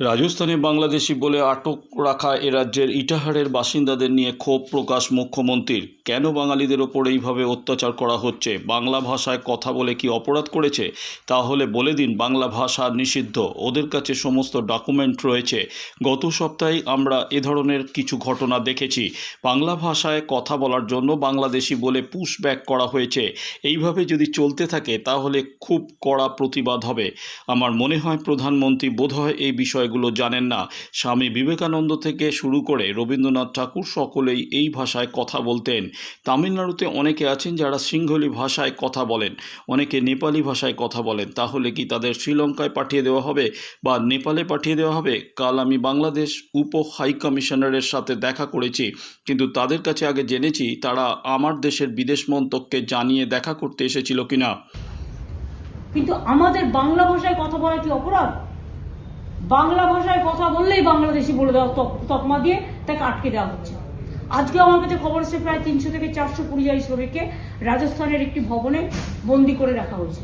রাজস্থানে বাংলাদেশি বলে আটক রাখা এ রাজ্যের ইটাহারের বাসিন্দাদের নিয়ে ক্ষোভ প্রকাশ মুখ্যমন্ত্রীর। কেন বাঙালিদের ওপর এইভাবে অত্যাচার করা হচ্ছে? বাংলা ভাষায় কথা বলে কি অপরাধ করেছে? তাহলে বলে দিন, বাংলা ভাষা নিষিদ্ধ। ওদের কাছে সমস্ত ডকুমেন্ট রয়েছে। গত সপ্তাহে আমরা এ ধরনের কিছু ঘটনা দেখেছি। বাংলা ভাষায় কথা বলার জন্য বাংলাদেশি বলে পুশব্যাক করা হয়েছে। এইভাবে যদি চলতে থাকে, তাহলে খুব কড়া প্রতিবাদ হবে। আমার মনে হয় প্রধানমন্ত্রী বোধহয় এই বিষয়গুলো জানেন না। স্বামী বিবেকানন্দ থেকে শুরু করে রবীন্দ্রনাথ ঠাকুর সকলেই এই ভাষায় কথা বলতেন। তামিলনাড়ুতে অনেকে আছেন যারা সিংহলি ভাষায় কথা বলেন, অনেকে নেপালি ভাষায় কথা বলেন। তাহলে কি তাদের শ্রীলঙ্কায় পাঠিয়ে দেওয়া হবে বা নেপালে পাঠিয়ে দেওয়া হবে? কাল আমি বাংলাদেশ উপ হাই কমিশনারের সাথে দেখা করেছি। কিন্তু তাদের কাছে আগে জেনেছি তারা আমার দেশের বিদেশ মন্ত্রককে জানিয়ে দেখা করতে এসেছিল কিনা। কিন্তু আমাদের বাংলা ভাষায় কথা বলা কি অপরাধ? বাংলা ভাষায় কথা বললেই বাংলাদেশি বলে দেওয়া তক- তকমা দিয়ে তাকে আটকে দেওয়া হচ্ছে। আজকে আমার কাছে খবর এসেছে প্রায় তিনশো থেকে চারশো পরিযায়ী শ্রমিককে রাজস্থানের একটি ভবনে বন্দি করে রাখা হয়েছে।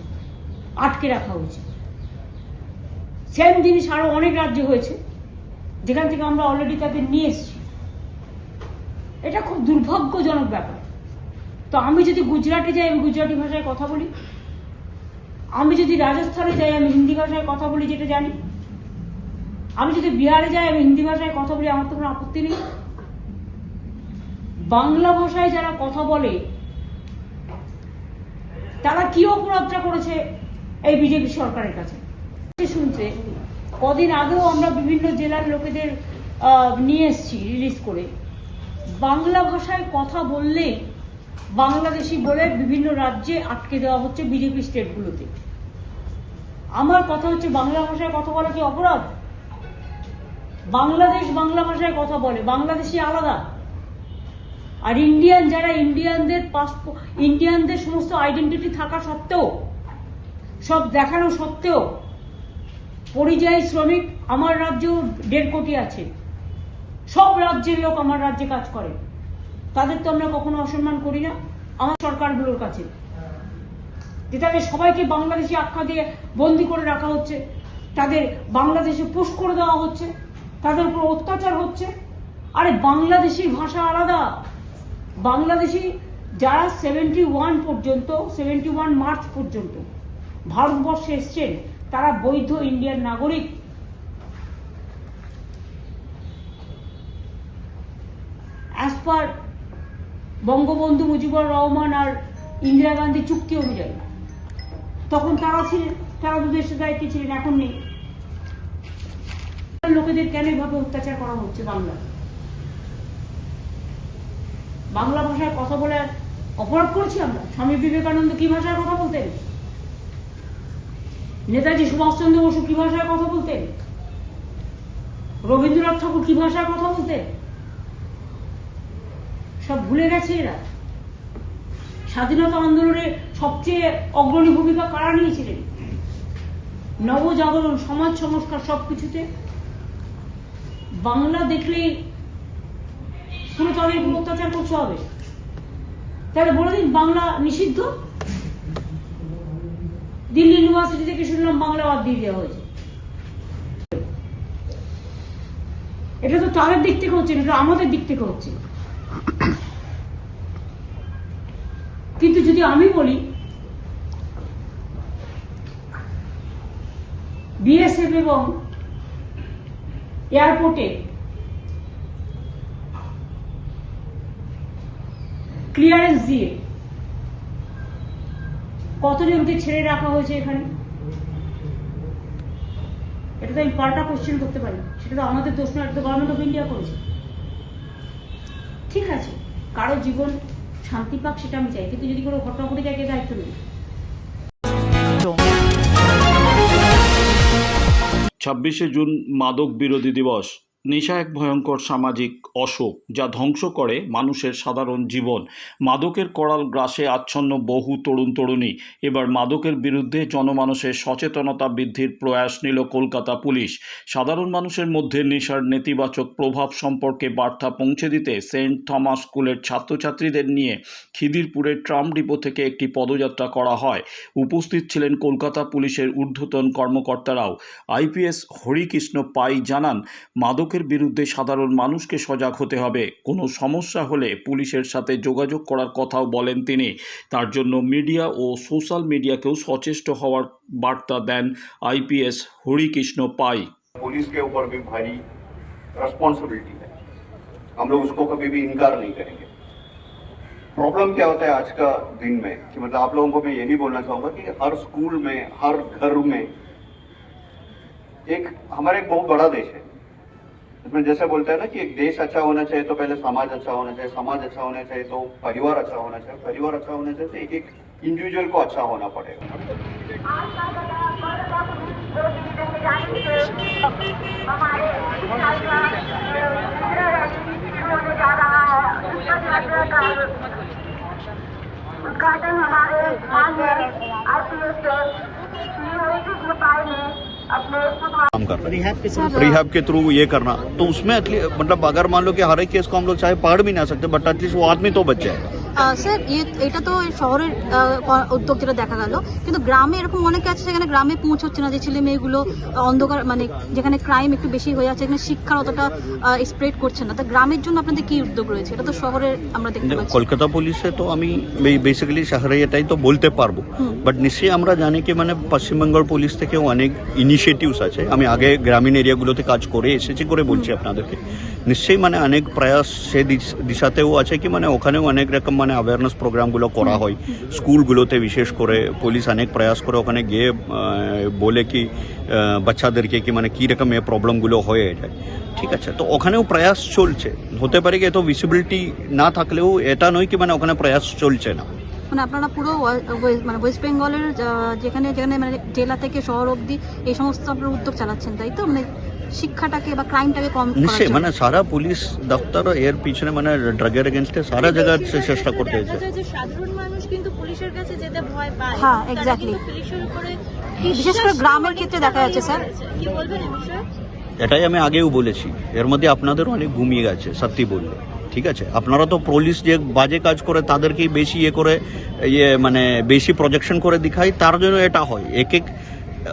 আটকে রাখা হয়েছে। সেম জিনিস আরও অনেক রাজ্যে হয়েছে। যেখান থেকে আমরা অলরেডি তাদের নিয়ে এসেছি। এটা খুব দুর্ভাগ্যজনক ব্যাপার। তো আমি যদি গুজরাটে যাই, আমি গুজরাটি ভাষায় কথা বলি। আমি যদি রাজস্থানে যাই, আমি হিন্দি ভাষায় কথা বলি, যেটা জানি। আমি যদি বিহারে যাই, আমি হিন্দি ভাষায় কথা বলি, আমার তো কোনো আপত্তি নেই। বাংলা ভাষায় যারা কথা বলে, তারা কি অপরাধটা করেছে এই বিজেপি সরকারের কাছে? শুনছে, কদিন আগেও আমরা বিভিন্ন জেলার লোকেদের নিয়ে এসেছি রিলিজ করে। বাংলা ভাষায় কথা বললে বাংলাদেশি বলে বিভিন্ন রাজ্যে আটকে দেওয়া হচ্ছে বিজেপি স্টেটগুলোতে আমার কথা হচ্ছে বাংলা ভাষায় কথা বলা কি অপরাধ? বাংলাদেশ বাংলা ভাষায় কথা বলে, বাংলাদেশি আলাদা। আর ইন্ডিয়ান যারা ইন্ডিয়ানদের পাসপোর্ট ইন্ডিয়ানদের সমস্ত আইডেন্টিটি থাকা সত্ত্বেও, সব দেখানো সত্ত্বেও, পরিযায়ী শ্রমিক আমার রাজ্যেও দেড় কোটি আছে। সব রাজ্যের লোক আমার রাজ্যে কাজ করে। তাদের তো আমরা কখনো অসম্মান করি না। আমার সরকারগুলোর কাছে। যে তাদের সবাইকে বাংলাদেশি আখ্যা দিয়ে বন্দি করে রাখা হচ্ছে। তাদের বাংলাদেশে পুশ করে দেওয়া হচ্ছে। তাদের উপর অত্যাচার হচ্ছে। আরে বাংলাদেশির ভাষা আলাদা। বাংলাদেশি যারা সেভেন্টি ওয়ান পর্যন্ত সেভেন্টি ওয়ান মার্চ পর্যন্ত ভারতবর্ষে এসছেন, তারা বৈধ ইন্ডিয়ান নাগরিক। অ্যাজ পার বঙ্গবন্ধু মুজিবুর রহমান আর ইন্দিরা গান্ধী চুক্তি অনুযায়ী। তখন তারা ছিলেন, তারা দেশের দায়িত্বে ছিলেন, এখন নেই। লোকেদের কেন এভাবে অত্যাচার করা হচ্ছে বাংলা? বাংলা ভাষায় কথা বলে অপরাধ করছি আমরা। স্বামী বিবেকানন্দ কি ভাষায় কথা বলতেন? নেতাজি সুভাষচন্দ্র বসু কি ভাষায় কথা বলতেন? রবীন্দ্রনাথ ঠাকুর কি ভাষায় কথা বলতেন? সব ভুলে গেছে এরা। স্বাধীনতা আন্দোলনে সবচেয়ে অগ্রণী ভূমিকা কারা নিয়েছিলেন? নবজাগরণ, সমাজ সংস্কার সবকিছুতে বাংলা দেখলেই পুরো তাদের অত্যাচার করতে হবে। তাহলে বলে দিন, বাংলা নিষিদ্ধ? দিল্লি ইউনিভার্সিটি থেকে শুনলাম বাংলা বাদ দিয়ে দেওয়া হয়েছে। এটা তো তাদের দিক থেকে হচ্ছে এটা আমাদের দিক থেকে হচ্ছে। কিন্তু যদি আমি বলি, বিএসএফ এবং এয়ারপোর্টে। ক্লিয়ারেন্স দিয়ে। কতজনকে ছেড়ে রাখা হয়েছে এখানে? এটা তো আমি পাল্টা কোশ্চেন করতে পারি। সেটা তো আমাদের দোষ না এটা তো গভর্নমেন্ট অফ ইন্ডিয়া করেছে। ঠিক আছে, কারও জীবন শান্তি পাক সেটা আমি চাই, কিন্তু যদি কোনো ঘটনা ঘটে যায় কে দায়িত্ব নেই ছাব্বিশে জুন মাদক বিরোধী দিবস। নেশা এক ভয়ঙ্কর সামাজিক অসুখ যা ধ্বংস করে মানুষের সাধারণ জীবন। মাদকের করাল গ্রাসে আচ্ছন্ন বহু তরুণ তরুণী। এবার মাদকের বিরুদ্ধে জনমানসের সচেতনতা বৃদ্ধির প্রয়াস নিল কলকাতা পুলিশ। সাধারণ মানুষের মধ্যে নেশার নেতিবাচক প্রভাব সম্পর্কে বার্তা পৌঁছে দিতে সেন্ট থমাস স্কুলের ছাত্রছাত্রীদের নিয়ে খিদিরপুরের ট্রাম ডিপো থেকে একটি পদযাত্রা করা হয়। উপস্থিত ছিলেন কলকাতা পুলিশের ঊর্ধ্বতন কর্মকর্তারাও। আইপিএস হরিকৃষ্ণ পাই জানান, মাদকের বিরুদ্ধে সাধারণ মানুষকে সজাগ হতে হবে কোনো সমস্যা হলে পুলিশের সাথে যোগাযোগ করার কথাও বলেন তিনি তার জন্য মিডিয়া ও সোশ্যাল মিডিয়াকেও সচেষ্ট হওয়ার বার্তা দেন আইপিএস হরিকৃষ্ণ পাই पुलिस के ऊपर भी भारी रिस्पॉन्सिबिलिटी है हम लोग उसको कभी भी इनकार नहीं करेंगे प्रॉब्लम क्या होता है आज का दिन में कि मतलब आप लोगों को मैं यही बोलना चाहूंगा कि हर स्कूल में हर घर में एक हमारा एक बहुत बड़ा देश है इसमें जैसे बोलते हैं ना कि एक देश अच्छा होना चाहिए तो पहले समाज अच्छा होना चाहिए, समाज अच्छा होना चाहिए तो परिवार अच्छा होना चाहिए। परिवार अच्छा होना चाहिए तो एक एक इंडिविजुअल को अच्छा होना पड़ेगा। उद्घाटन हमारे पाई ने अपने शुभ काम कर रहे हैं। रिहाब के थ्रू ये करना। तो उसमें मतलब अगर मान लो कि हर एक केस को हम लोग चाहे पकड़ भी ना सकते बट एटलीस्ट वो आदमी तो बच जाएगा স্যার ইয়ে এটা তো শহরের উদ্যোগ যেটা দেখা গেল। কিন্তু গ্রামে এরকম অনেকে আছে সেখানে গ্রামে পৌঁছচ্ছে না যে ছেলে মেয়েগুলো অন্ধকার মানে যেখানে ক্রাইম একটু বেশি হয়ে যাচ্ছে এখানে শিক্ষার অতটা স্প্রেড করছে না। তা গ্রামের জন্য আপনাদের কি উদ্যোগ রয়েছে? এটা তো শহরের আমরা দেখতে দেখো, পাচ্ছি। কলকাতা পুলিশে তো আমি বেসিক্যালি শহরে এটাই তো বলতে পারব। বাট নিশ্চয়ই আমরা জানি কি মানে পশ্চিমবঙ্গ পুলিশ থেকেও অনেক ইনিশিয়েটিভস আছে। আমি আগে গ্রামীণ এরিয়াগুলোতে কাজ করে এসেছি করে বলছি আপনাদেরকে। নিশ্চয়ই মানে অনেক প্রয়াস সে দিশ- দিশাতেও আছে কি মানে ওখানেও অনেক রকম মানে অ্যাওয়ারনেস প্রোগ্রামগুলো করা হয়। স্কুলগুলোতে বিশেষ করে পুলিশ অনেক প্রয়াস করে ওখানে গিয়ে বলে কি বাচ্চাদেরকে কি মানে কী রকম এ প্রবলেমগুলো হয়ে যায়। ঠিক আছে? তো ওখানেও প্রয়াস চলছে। হতে পারে কি এত ভিসিবিলিটি না থাকলেও এটা নয় কি মানে ওখানে প্রয়াস চলছে না। মানে আপনারা পুরো মানে ওয়েস্ট বেঙ্গলের যেখানে যেখানে মানে জেলা থেকে শহর অবধি এই সমস্ত আপনারা উদ্যোগ চালাচ্ছেন তাই তো? মানে শিক্ষাটাকে বা ক্রাইমটাকে কম নিশ্চয়ই মানে সারা পুলিশ দপ্তর এর পিছনে মানে ড্রাগের এগেনস্টে সারা জায়গায় চেষ্টা করতে হয়েছে। দেখা সাধারণ মানুষ কিন্তু পুলিশের কাছে যেতে ভয় পায়। হ্যাঁ. কিন্তু পুলিশের উপরে বিশেষ করে গ্রামের ক্ষেত্রে দেখা যাচ্ছে, স্যার। কি বলবেন এই বিষয়ে? এটাই আমি আগেও বলেছি। এর মধ্যে আপনাদেরও অনেক ঘুমিয়ে গেছে সত্যি বললে। ঠিক আছে? আপনারা তো পুলিশ যে বাজে কাজ করে তাদেরকেই বেশি ইয়ে করে ইয়ে মানে বেশি প্রজেকশন করে দেখায় তার জন্য এটা হয়। এক এক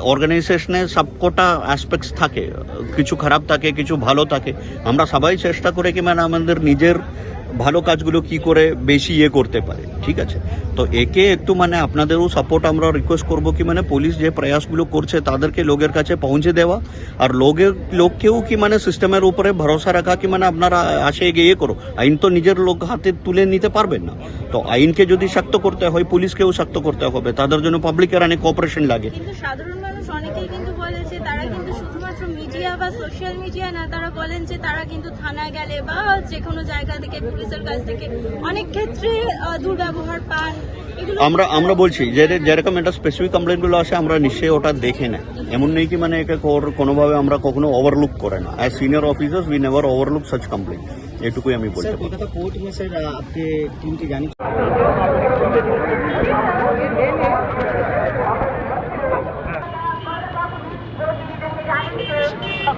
অর্গানাইজেশনে সবকটা অ্যাসপেক্টস থাকে। কিছু খারাপ থাকে, কিছু ভালো থাকে। আমরা সবাই চেষ্টা করে কি মানে আমাদের নিজের ভালো কাজগুলো কি করে বেশি ইয়ে করতে পারে, ঠিক আছে? তো একে একটু মানে আপনাদেরও সাপোর্ট আমরা রিকোয়েস্ট করব কি মানে পুলিশ যে প্রয়াসগুলো করছে তাদেরকে লোকের কাছে পৌঁছে দেওয়া, আর লোকের, লোককেও কি মানে সিস্টেমের উপরে ভরসা রাখা কি মানে আপনারা আসে গিয়ে ইয়ে করো। আইন তো নিজের লোক হাতে তুলে নিতে পারবেন না। তো আইনকে যদি শক্ত করতে হয় পুলিশকেও শক্ত করতে হবে, তাদের জন্য পাবলিকের অনেক কোঅপারেশন লাগে। সাধারণ মানুষ অনেকেই কিন্তু বলেছে তারা কিন্তু শুধুমাত্র মিডিয়া বা সোশ্যাল মিডিয়া না তারা বলেন যে তারা কিন্তু থানায় গেলে বা যে কোনো জায়গা থেকে পুলিশের কাছ থেকে অনেক ক্ষেত্রে দুর্ব্যবহার পান। আমরা আমরা বলছি যে যেরকম একটা স্পেসিফিক কমপ্লেনগুলো আসে আমরা নিশ্চয়ই ওটা দেখে নেই। এমন নেই কি মানে একে কোনোভাবে আমরা কখনো ওভারলুক করে না। As senior officers we never overlook such complain এটুকুই আমি বলতে পারি।